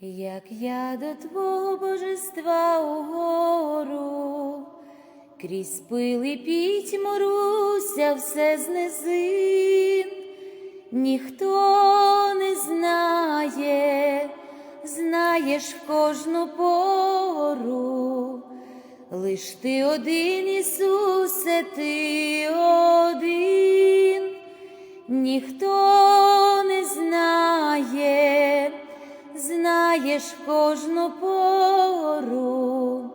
Як я до Твого божества угору, крізь пили пітьму руся все з ніхто не знає, знаєш кожну пору, лиш ти один, Ісусе, ти один, ніхто не знає знаєш кожну пору,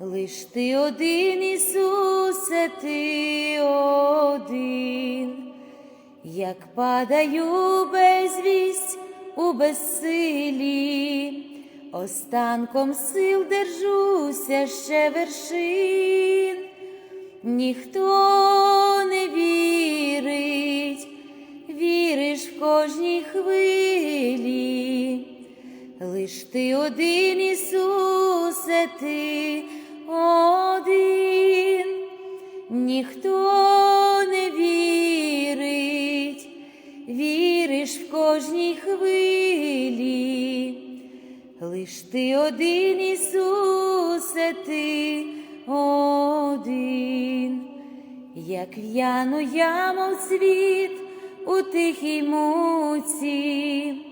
лиш ти один, Ісусе, ти один, як падаю безвість у безсилі, останком сил держуся ще вершин, ніхто не вірить, віриш в кожній хвилі. Лиш ти один, Ісусе, ти один, ніхто не вірить, віриш в кожній хвилі, лиш ти один, Ісусе, ти один, як в'яну я, мов світ у тихій муці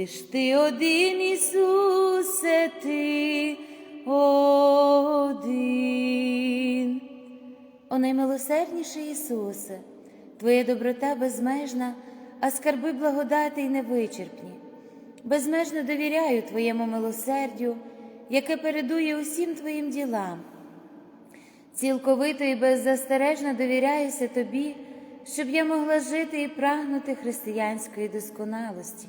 Лиш ти один, Ісусе, ти один. О наймилосердніший Ісусе, Твоя доброта безмежна, а скарби благодати й невичерпні. Безмежно довіряю Твоєму милосердю, яке передує усім Твоїм ділам. Цілковито і беззастережно довіряюся Тобі, щоб я могла жити і прагнути християнської досконалості.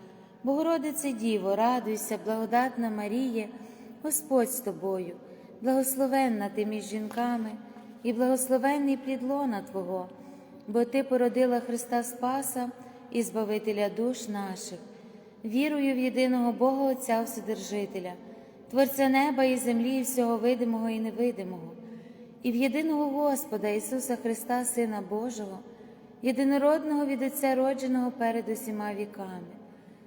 Богородице Діво, радуйся, благодатна Маріє, Господь з тобою, благословенна ти між жінками, і благословенний плід лона Твого, бо Ти породила Христа Спаса і Збавителя душ наших, вірую в єдиного Бога Отця Вседержителя, Творця неба і землі, і всього видимого і невидимого, і в єдиного Господа Ісуса Христа, Сина Божого, єдинородного від Отця родженого перед усіма віками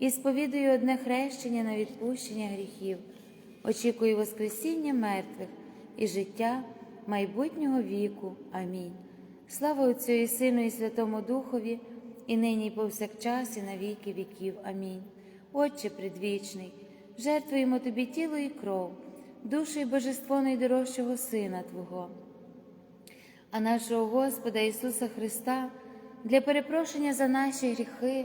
і сповідую одне хрещення на відпущення гріхів, очікую Воскресіння мертвих і життя майбутнього віку. Амінь. Слава Отцю і Сину, і Святому Духові, і нині, і повсякчас, і на віки віків. Амінь. Отче предвічний, жертвуємо Тобі тіло і кров, душу і божество найдорожчого Сина Твого а нашого Господа Ісуса Христа для перепрошення за наші гріхи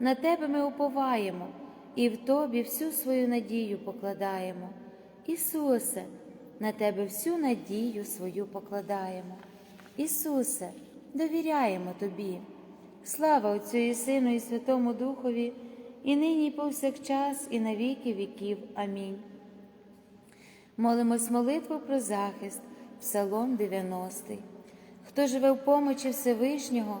на Тебе ми уповаємо і в Тобі всю свою надію покладаємо. Ісусе, на Тебе всю надію свою покладаємо. Ісусе, довіряємо Тобі. Слава Отцю і Сину, і Святому Духові, і нині, і повсякчас, і на віки віків. Амінь. Молимось молитву про захист, Псалом 90. Хто живе в помочі Всевишнього,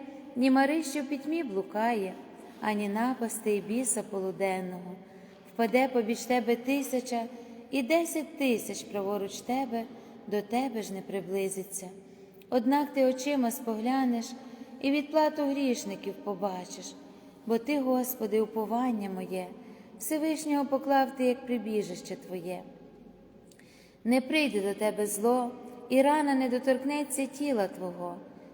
ні мари, що в пітьмі блукає, ані напасти і біса полуденного. Впаде побіч тебе тисяча і десять тисяч праворуч тебе, до тебе ж не приблизиться. Однак ти очима споглянеш і відплату грішників побачиш, бо ти, Господи, уповання моє, Всевишнього поклав ти, як прибіжище Твоє. Не прийде до тебе зло, і рана не доторкнеться тіла Твого,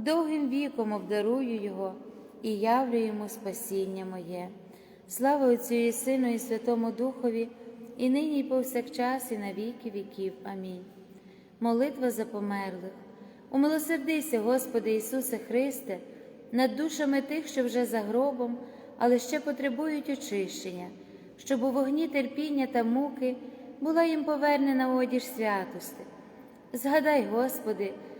довгим віком обдарую його і явлю йому спасіння моє. Слава Отцю і Сину, і Святому Духові, і нині, і повсякчас, і на віки віків. Амінь. Молитва за померлих. Умилосердися, Господи Ісусе Христе, над душами тих, що вже за гробом, але ще потребують очищення, щоб у вогні терпіння та муки була їм повернена одіж святости. Згадай, Господи,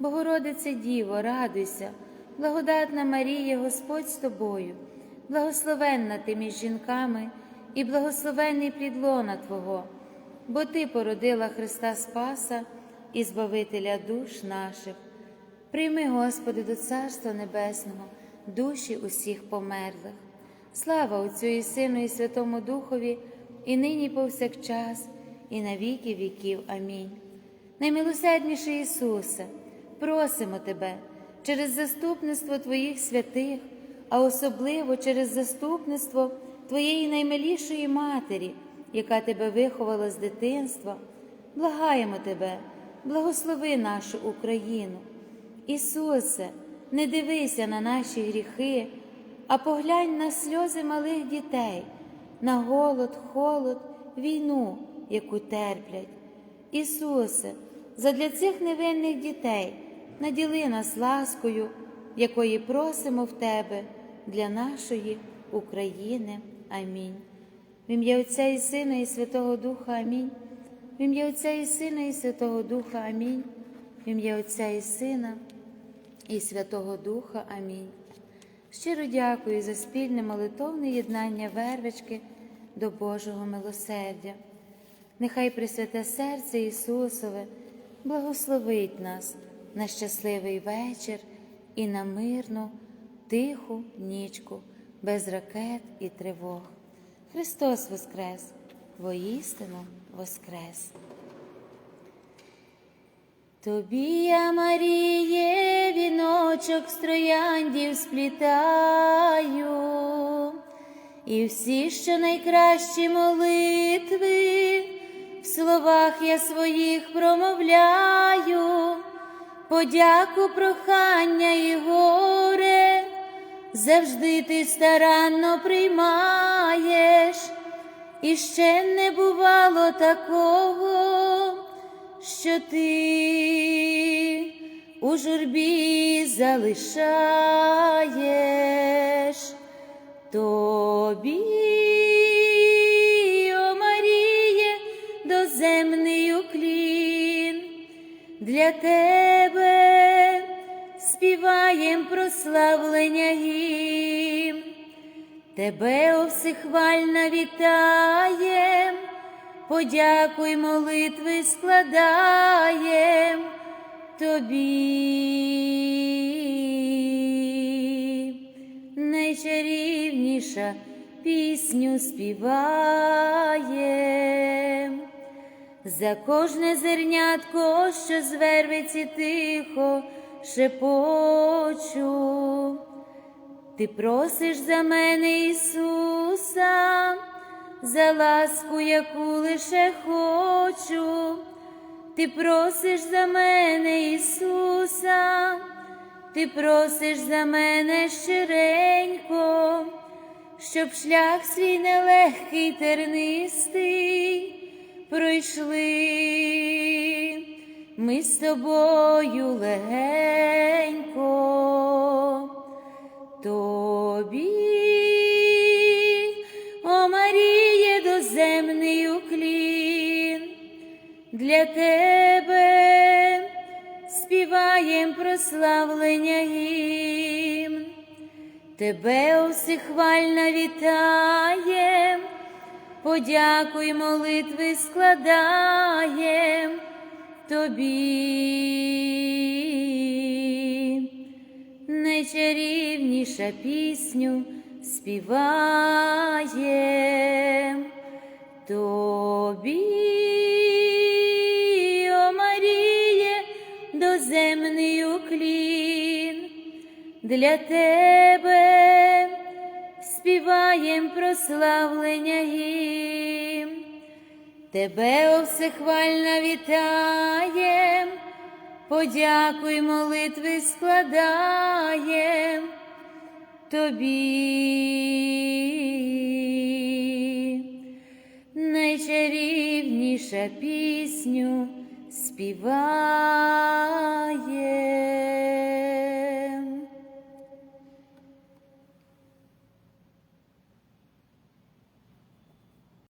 Богородице Діво, радуйся, благодатна Марія, Господь з тобою, благословенна ти між жінками і благословенний плід лона Твого, бо Ти породила Христа Спаса і Збавителя душ наших. Прийми, Господи, до Царства Небесного, душі усіх померлих. Слава Отцю і Сину, і Святому Духові, і нині і повсякчас, і на віки віків. Амінь. Наймилосердніший Ісусе, просимо Тебе через заступництво Твоїх святих, а особливо через заступництво Твоєї наймилішої Матері, яка Тебе виховала з дитинства, благаємо Тебе, благослови нашу Україну. Ісусе, не дивися на наші гріхи, а поглянь на сльози малих дітей, на голод, холод, війну, яку терплять. Ісусе, задля цих невинних дітей наділи нас ласкою, якої просимо в Тебе для нашої України. Амінь. В ім'я Отця і Сина, і Святого Духа Амінь. В ім'я Отця і Сина, і Святого Духа Амінь. В ім'я Отця і Сина і Святого Духа. Амінь. Щиро дякую за спільне молитовне єднання вервички до Божого милосердя. Нехай Пресвяте серце Ісусове благословить нас на щасливий вечір і на мирну, тиху нічку, без ракет і тривог. Христос Воскрес, воістину Воскрес! Тобі я, Маріє, віночок з трояндів сплітаю, і всі, що найкращі молитви, в словах я своїх промовляю, подяку, прохання і горе, завжди ти старанно приймаєш, і ще не бувало такого що ти у журбі залишаєш. Тобі, тебе о всехвальна вітаєм подякуй молитви складаєм тобі, найчарівніша пісню співаєм, за кожне зернятко, що з тихо шепочу. Ти просиш за мене Ісуса за ласку, яку лише хочу, ти просиш за мене, Ісуса, ти просиш за мене щиренько, щоб шлях свій нелегкий тернистий пройшли ми з тобою легенько. Тобі о Маріє, земний уклін, для тебе співаєм прославлення гімн, тебе усихвальна вітаєм, подякуй молитви складаєм тобі. Найчарівніша пісню співаєм тобі, о доземний уклін, для тебе співаєм прославлення гімн, тебе о всехвальна вітаєм, подякуй молитви складаєм тобі, найчарівніша пісню співає.